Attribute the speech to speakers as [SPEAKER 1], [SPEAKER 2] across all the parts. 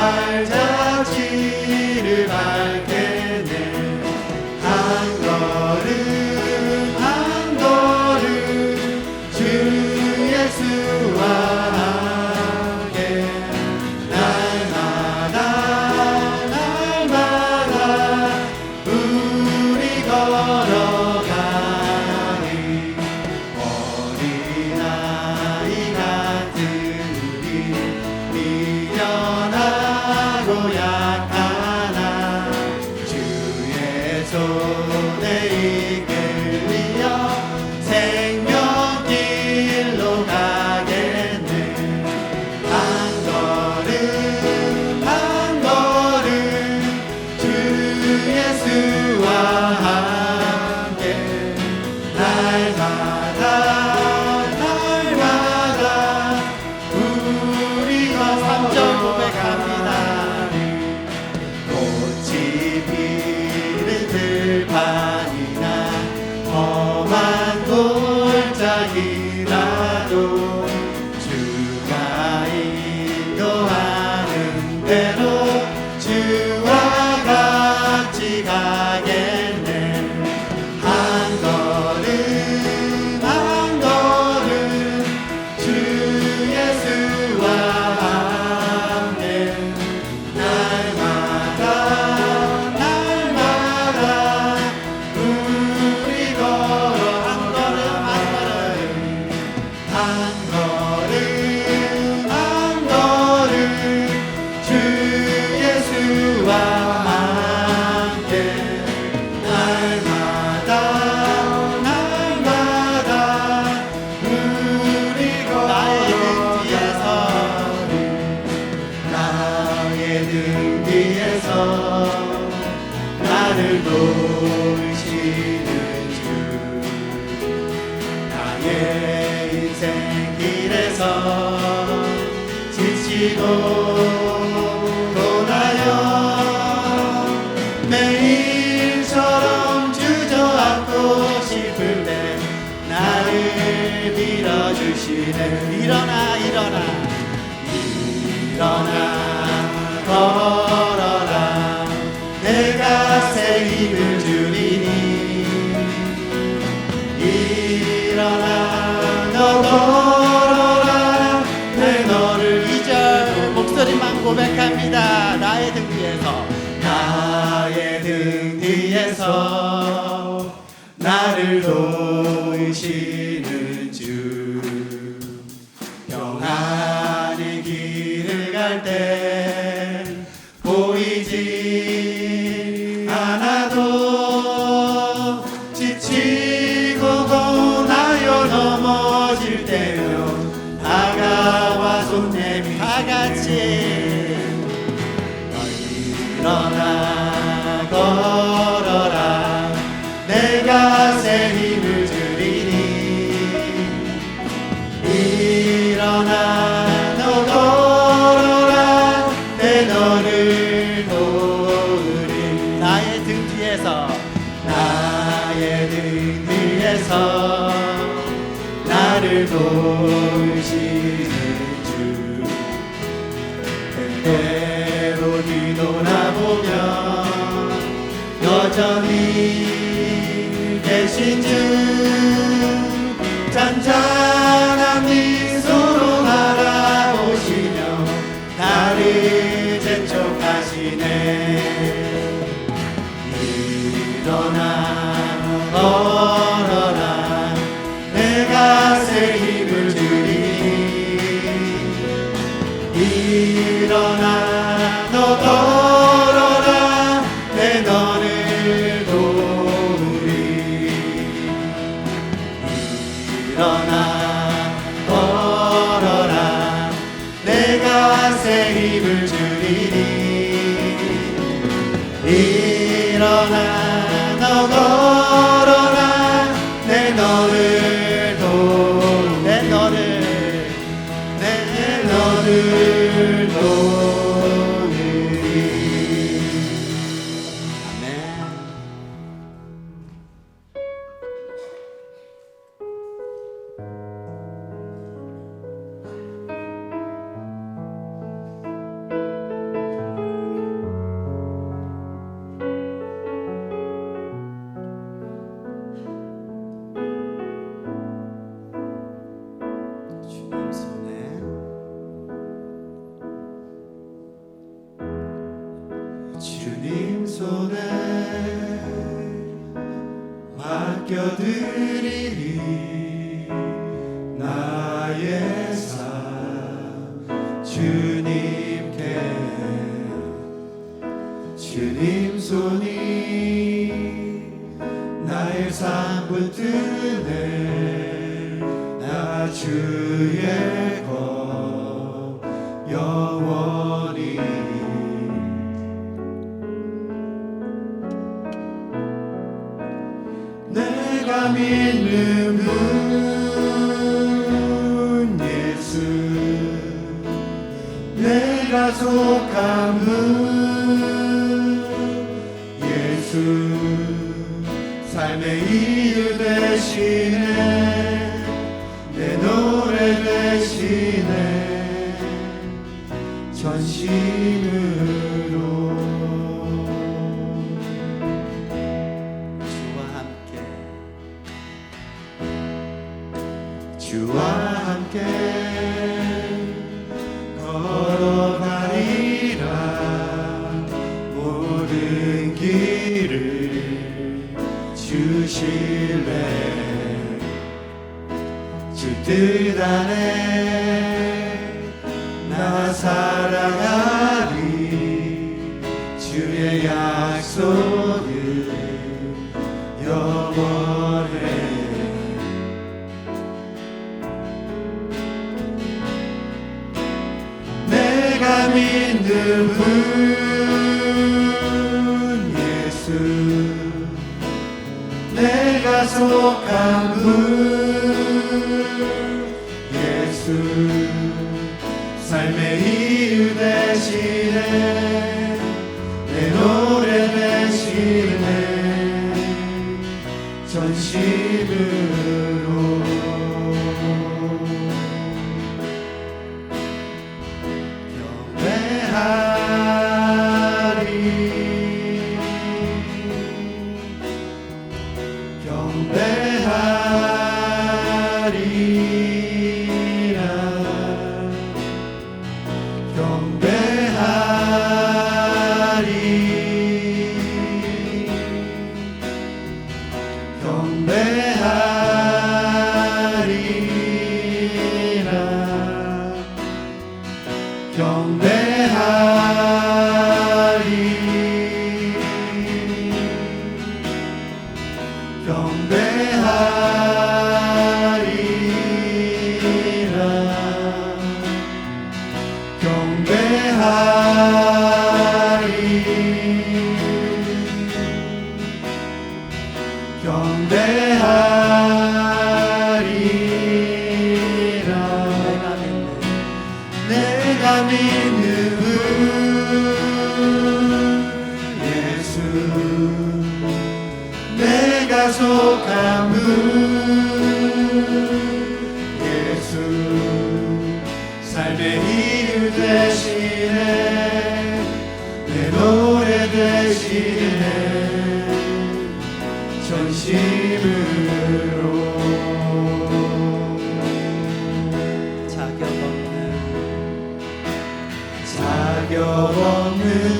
[SPEAKER 1] 발자취를 밟 you. 나의 인생 길에서 지치고 고나여 매일처럼 주저앉고 싶을 때 나를 밀어주시네 나를 도우시는 주. 평안의 길 갈때 여전히 계신 주 잔잔 주님 손이 나의 삶 붙드네. 나 주의 것 영원히. 내가 믿는 분 예수. 내가 속한 분 예수 삶의 이유 되시네 내 노래 되시네 전심으로 주와 함께 주와 함께 걸어가리라. 모든 길 을 주실래? 주뜻 안에 나 사랑하리. 주의 약속 삶의 이유 되시네 경배하 분 예수 삶의 이유 되시네. 내 노래 되시네. 전심으로.
[SPEAKER 2] 자격 없는
[SPEAKER 1] 자격 없는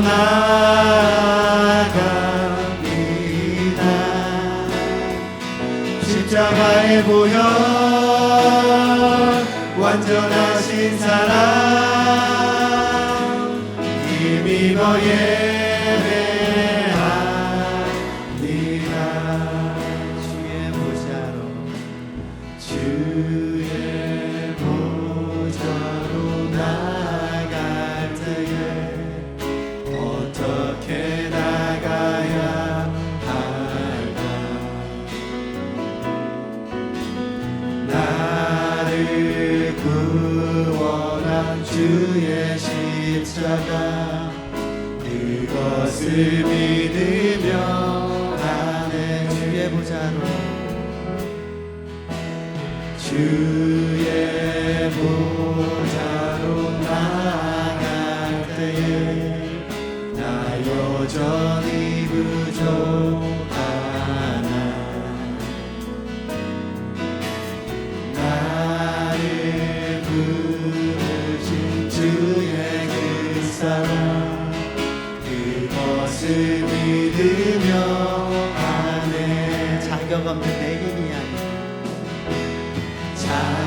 [SPEAKER 1] 나갑니다. 십자가의 보혈 완전하신 사랑. 힘입어 예 자가 그것을 믿으며 나는 주의 보좌로. 주의 보좌로 나아갈 때에 나 여전히 부족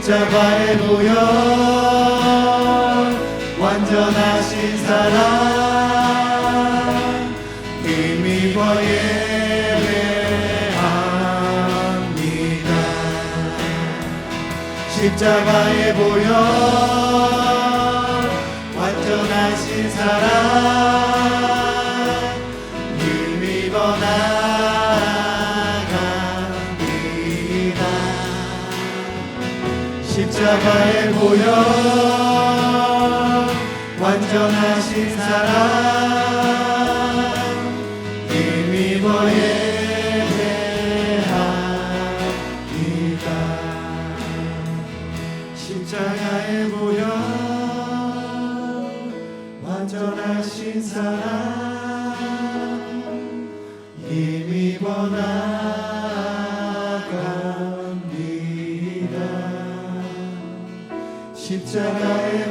[SPEAKER 1] 십자가의 보혈 완전하신 사랑 힘입어 예배합니다. 보혈 완전하신 사랑 힘입어 나갑니다. 십자가의 보혈 완전하신 사랑 힘입어 나갑니다. 십자가의